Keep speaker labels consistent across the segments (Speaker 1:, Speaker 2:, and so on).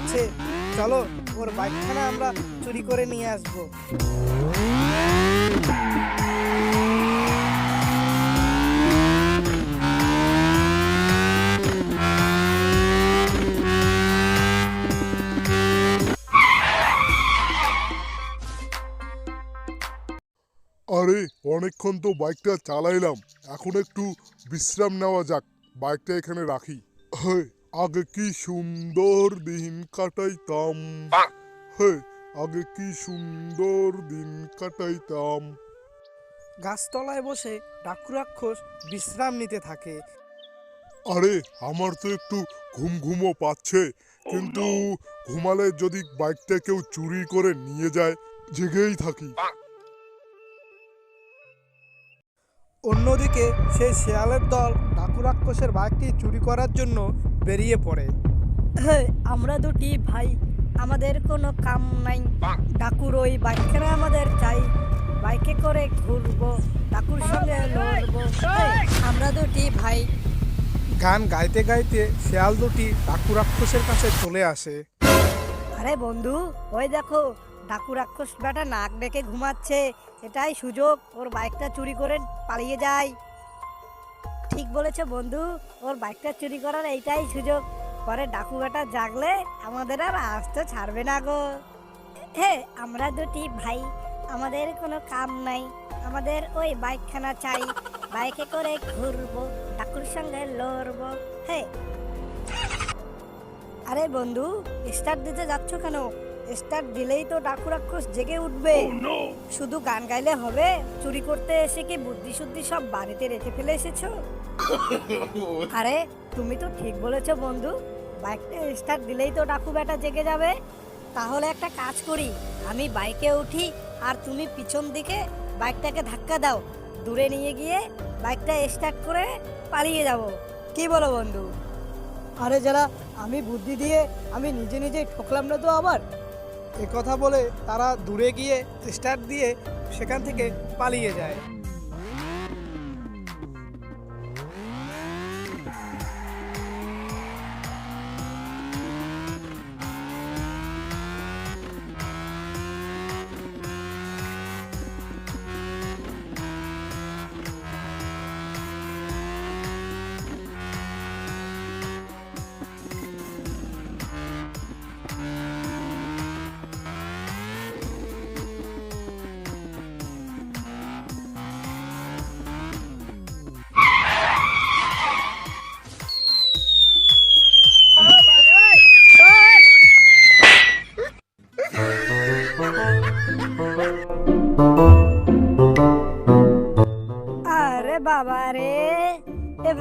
Speaker 1: বেড়াচ্ছে চলো ওর বাইকখানা আমরা চুরি করে নিয়ে আসব।
Speaker 2: আরে অনেকক্ষণ তো বাইকটা চালাইলাম। এখন একটু বিশ্রাম নেওয়া যাক। বাইকটা এখানে রাখি। হ্যাঁ আগে কি সুন্দর দিন কাটাইতাম? হ্যাঁ আগে কি সুন্দর দিন কাটাইতাম?
Speaker 1: গাছতলায় বসে ডাকু রাক্ষস বিশ্রাম নিতে থাকে।
Speaker 2: আরে আমার তো একটু ঘুম ঘুমও পাচ্ছে। কিন্তু ঘুমালে যদি বাইকটা কেউ চুরি করে নিয়ে যায় জেগেই থাকি।
Speaker 1: অন্যদিকে সেই শেয়ালের দল ডাকু রাক্ষসের বাইকটি চুরি করার জন্য বেরিয়ে পড়ে।
Speaker 3: হ্যাঁ আমরা দুটি ভাই আমাদের কোনো কাম নাই। ডাকুর ওই বাইকখানা আমাদের চাই। বাইকে করে ঘুরবো ডাকুর সঙ্গে লড়বো। আমরা দুটি ভাই।
Speaker 1: গান গাইতে গাইতে শেয়াল দুটি ডাকু রাক্ষসের কাছে চলে আসে।
Speaker 3: আরে বন্ধু ওই দেখো ডাকু রাক্ষস বেটা নাক ডেকে ঘুমাচ্ছে। এটাই সুযোগ। ওর বাইকটা চুরি করে পালিয়ে যায়। ঠিক বলেছে বন্ধু, ওর বাইকটা চুরি করার এইটাই সুযোগ। পরে ডাকু বেটা জাগলে আমাদের আর আসতে ছাড়বে না গো। হ্যাঁ আমরা দুটি ভাই, আমাদের কোনো কাম নাই। আমাদের ওই বাইকখানা চাই বাইকে করে ঘুরবো ডাকুর সঙ্গে লড়বো। হ্যাঁ আরে বন্ধু স্টার্ট দিতে যাচ্ছ কেন? স্টার্ট দিলেই তো ডাকু রাক্ষস জেগে উঠবে। শুধু গান গাইলে হবে? চুরি করতে এসে কি বুদ্ধি শুদ্ধি সব বাড়িতে রেখে ফেলে এসেছ? আরে তুমি তো ঠিক বলেছ বন্ধু। বাইকটা স্টার্ট দিলেই তো ডাকু বেটা জেগে যাবে। তাহলে একটা কাজ করি। আমি বাইকে উঠি আর তুমি পিছন দিকে বাইকটাকে ধাক্কা দাও। দূরে নিয়ে গিয়ে বাইকটা স্টার্ট করে পালিয়ে যাব। কি বলো বন্ধু?
Speaker 1: আরে যারা আমি বুদ্ধি দিয়ে আমি নিজে নিজে ঠকলাম না তো আবার? কথা বলে তারা দূরে গিয়ে স্টার্ট দিয়ে সেখান থেকে পালিয়ে যায়।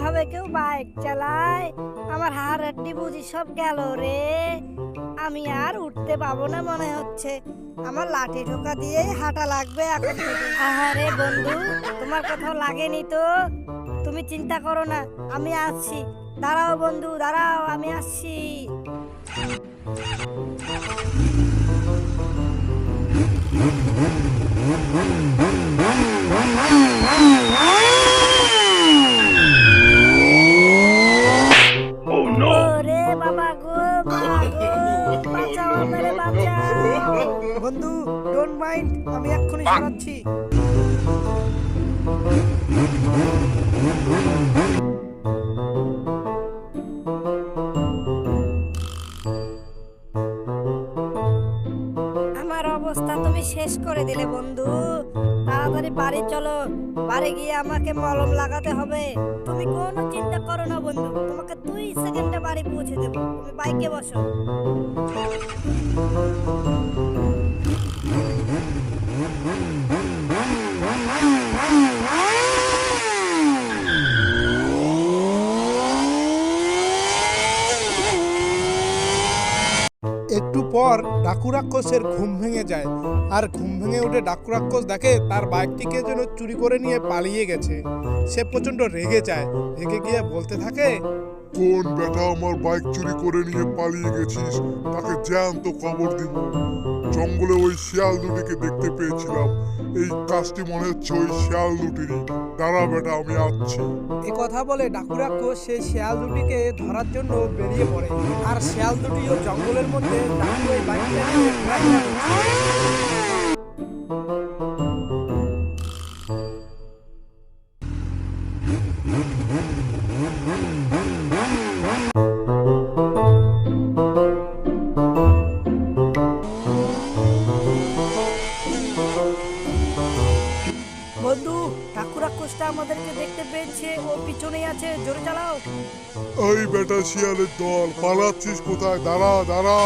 Speaker 3: এভাবে কেউ বাইক চালায়? আমার হাড় হাড্ডি বুঝি সব গেল রে। আমি আর উঠতে পাবো না মনে হচ্ছে। আমার লাঠি ঠোকা দিয়ে হাঁটা লাগবে এখন আহারে বন্ধু, তোমার কোথাও লাগেনি তো। তুমি চিন্তা করো না, আমি আসছি। দাঁড়াও বন্ধু, দাঁড়াও, আমি আসছি। ওরে মেরে বাঁচাও।
Speaker 1: বন্ধু ডোন্ট মাইন্ড আমি এক্ষুনি শোনাচ্ছি।
Speaker 3: আমার অবস্থা তুমি শেষ করে দিলে, বন্ধু। তাড়াতাড়ি বাড়ি চলো। বাড়ি গিয়ে আমাকে মলম লাগাতে হবে। তুমি কোনো চিন্তা করো না বন্ধু, তোমাকে দুই সেকেন্ডে বাড়ি পৌঁছে দেবো। তুমি বাইকে বসো।
Speaker 1: একটু পর ডাকুরাক্ষসের ঘুম ভেঙে যায়। আর ঘুম ভেঙে উঠে ডাকুরাক্ষস দেখে তার বাইকটিকে যেন চুরি করে নিয়ে পালিয়ে গেছে। সে প্রচণ্ড রেগে যায়। রেগে গিয়ে বলতে থাকে
Speaker 2: কোন বেটা আমার বাইক চুরি করে নিয়ে পালিয়ে গেছিস? তাকে জ্যান্ত খবর দিব জঙ্গলে ওই শিয়াল দুটিকে দেখতে পেয়েছিলাম। এই কাজটি মনে হচ্ছে ওই শিয়াল দুটিরই। দাঁড়া বেটা, আমি আসছি।
Speaker 1: এ কথা বলে ডাকুরাক্ষস সেই শিয়াল দুটিকে ধরার জন্য বেরিয়ে পড়ে। আর শিয়াল দুটিও জঙ্গলের মধ্যে নিয়ে করছে।
Speaker 3: বন্ধু, ঠাকুর রাক্ষসটা আমাদেরকে দেখতে পেয়েছে। ও পিছনেই আছে, জোরে চালাও।
Speaker 2: এই বেটা শিয়ালের দল, পালাচ্ছিস কোথায়? দাঁড়া দাঁড়া।